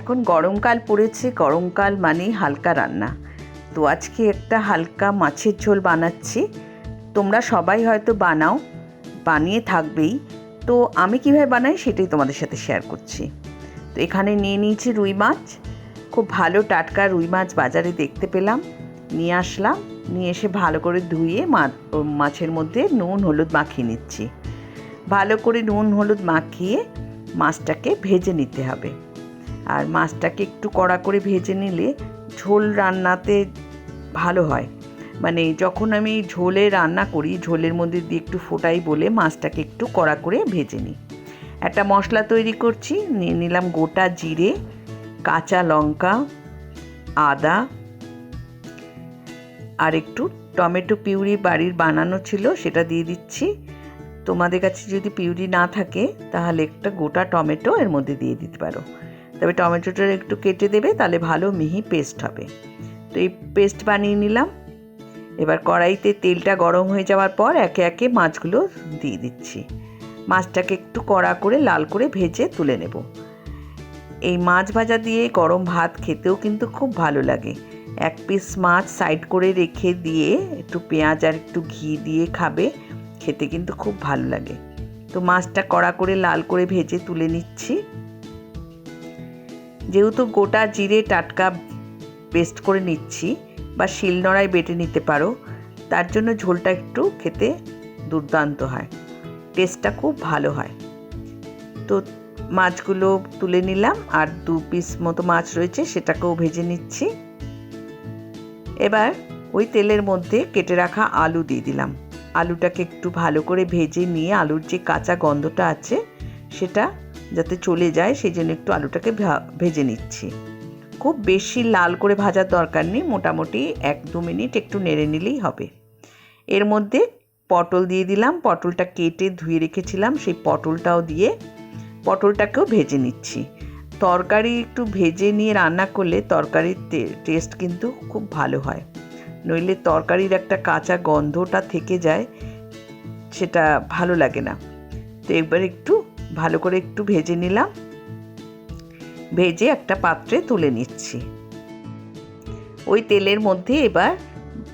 এখন গরমকাল পড়েছে গরমকাল মানেই হালকা রান্না। তো আজকে একটা হালকা মাছের ঝোল বানাচ্ছি। তোমরা সবাই হয়তো বানাও, বানিয়ে থাকবেই। তো আমি কীভাবে বানাই সেটাই তোমাদের সাথে শেয়ার করছি। তো এখানে নিয়ে নিয়েছি রুই মাছ। খুব ভালো টাটকা রুই মাছ বাজারে দেখতে পেলাম। নিয়ে আসলাম, নিয়ে এসে ভালো করে ধুয়ে মাছের মধ্যে নুন, হলুদ মাখিয়ে নিচ্ছি। ভালো করে নুন, হলুদ মাখিয়ে মাছটাকে ভেজে নিতে হবে। আর মাছটাকে একটু কড়া করে ভেজে নিলে ঝোল রান্নাতে ভালো হয়। মানে যখন আমি ঝোলে রান্না করি, ঝোলের মধ্যে দিয়ে একটু ফোটাই বলে মাছটাকে একটু কড়া করে ভেজে নিই। একটা মশলা তৈরি করছি, নিয়ে নিলাম গোটা জিরে, কাঁচা লঙ্কা, আদা আর একটু টমেটো পিউরি বাড়ির বানানো ছিল সেটা দিয়ে দিচ্ছি। তোমাদের কাছে যদি পিউরি না থাকে, তাহলে একটা গোটা টমেটো এর মধ্যে দিয়ে দিতে পারো। তবে টমেটোটা একটু কেটে দেবে, তাহলে ভালো মিহি পেস্ট হবে। তো এই পেস্ট বানিয়ে নিলাম। এবার কড়াইতে তেলটা গরম হয়ে যাওয়ার পর একে একে মাছগুলো দিয়ে দিচ্ছি। মাছটাকে একটু কড়া করে লাল করে ভেজে তুলে নেব। এই মাছ ভাজা দিয়ে গরম ভাত খেতেও কিন্তু খুব ভালো লাগে। এক পিস মাছ সাইড করে রেখে দিয়ে একটু পেঁয়াজ আর একটু ঘি দিয়ে খাবে, খেতে কিন্তু খুব ভালো লাগে। তো মাছটা কড়া করে লাল করে ভেজে তুলে নিচ্ছি। যেহেতু গোটা জিরে টাটকা পেস্ট করে নিচ্ছি বা শিলনোড়ায় বেটে নিতে পারো, তার জন্য ঝোলটা একটু খেতে দুর্দান্ত হয় টেস্টটা খুব ভালো হয়। তো মাছগুলো তুলে নিলাম, আর দু পিস মতো মাছ রয়েছে, সেটাকেও ভেজে নিচ্ছি। এবার ওই তেলের মধ্যে কেটে রাখা আলু দিয়ে দিলাম। আলুটাকে একটু ভালো করে ভেজে নিয়ে আলুর যে কাঁচা গন্ধটা আছে, সেটা যাতে চলে যায়, সেই জন্য একটু আলুটাকে ভেজে নিচ্ছি। খুব বেশি লাল করে ভাজার দরকার নেই, মোটামুটি এক দু মিনিট একটু নেড়ে নিলেই হবে। এর মধ্যে পটল দিয়ে দিলাম, পটলটা কেটে ধুয়ে রেখেছিলাম, সেই পটলটাও দিয়ে পটলটাকেও ভেজে নিচ্ছি। তরকারি একটু ভেজে নিয়ে রান্না করলে তরকারির টেস্ট কিন্তু খুব ভালো হয়। নইলে তরকারির একটা কাঁচা গন্ধটা থেকে যায়, সেটা ভালো লাগে না। তো এবার একটু ভালো করে একটু ভেজে নিলাম। ভেজে একটা পাত্রে তুলে নিচ্ছি। ওই তেলের মধ্যে এবার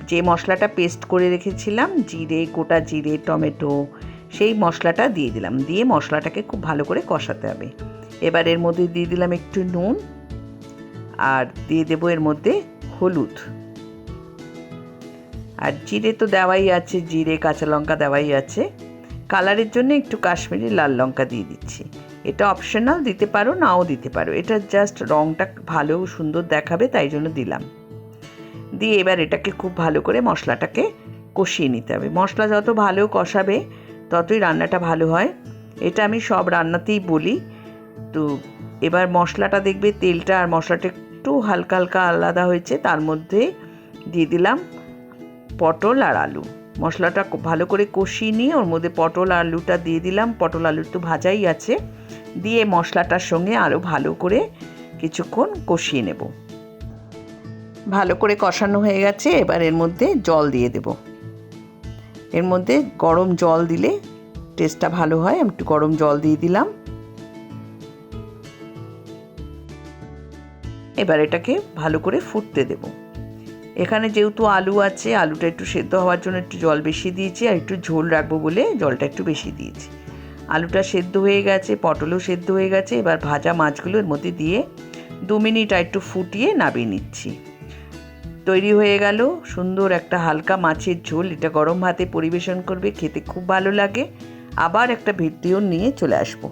যে মশলাটা পেস্ট করে রেখেছিলাম, জিরে, গোটা জিরে, টমেটো, সেই মশলাটা দিয়ে দিলাম। দিয়ে মশলাটাকে খুব ভালো করে কষাতে হবে। এবার এর মধ্যে দিয়ে দিলাম একটু নুন আর দিয়ে দেবো এর মধ্যে হলুদ। আর জিরে তো দেওয়াই আছে, জিরে, কাঁচা লঙ্কা দেওয়াই আছে। কালারের জন্য একটু কাশ্মীরি লাল লঙ্কা দিয়ে দিচ্ছি। এটা অপশনাল দিতে পারো, নাও দিতে পারো। এটা জাস্ট রঙটা ভালো, সুন্দর দেখাবে, তাই জন্য দিলাম। দিয়ে এবার এটাকে খুব ভালো করে মশলাটাকে কষিয়ে নিতে হবে। মশলা যত ভালো কষাবে, ততই রান্নাটা ভালো হয়। এটা আমি সব রান্নাতেই বলি। তো এবার মশলাটা দেখবে, তেলটা আর মশলাটা একটু হালকা হালকা আলাদা হয়েছে। তার মধ্যে দিয়ে দিলাম পটল আর আলু। মশলাটা ভালো করে কষিয়ে নিয়ে ওর মধ্যে পটল আলুটা দিয়ে দিলাম। পটল আলু তো ভাজাই আছে। দিয়ে মশলাটার সঙ্গে আরও ভালো করে কিছুক্ষণ কষিয়ে নেব। ভালো করে কষানো হয়ে গেছে। এবার এর মধ্যে জল দিয়ে দেব। এর মধ্যে গরম জল দিলে টেস্টটা ভালো হয়। আমি একটু গরম জল দিয়ে দিলাম। এবার এটাকে ভালো করে ফুটতে দেব। এখানে যেহেতু আলু আছে, আলুটা একটু সেদ্ধ হওয়ার জন্য একটু জল বেশি দিয়েছি আর একটু ঝোল রাখব বলে জলটা একটু বেশি দিয়েছি। আলুটা সেদ্ধ হয়ে গেছে, পটলও সেদ্ধ হয়ে গেছে, এবার ভাজা মাছগুলো এর মধ্যে দিয়ে দু মিনিট আর একটু ফুটিয়ে নামিয়ে নিচ্ছি। তৈরি হয়ে গেল, সুন্দর একটা হালকা মাছের ঝোল, এটা গরম ভাতে পরিবেশন করবে, খেতে খুব ভালো লাগে। আবার একটা ভিডিও নিয়ে চলে আসব।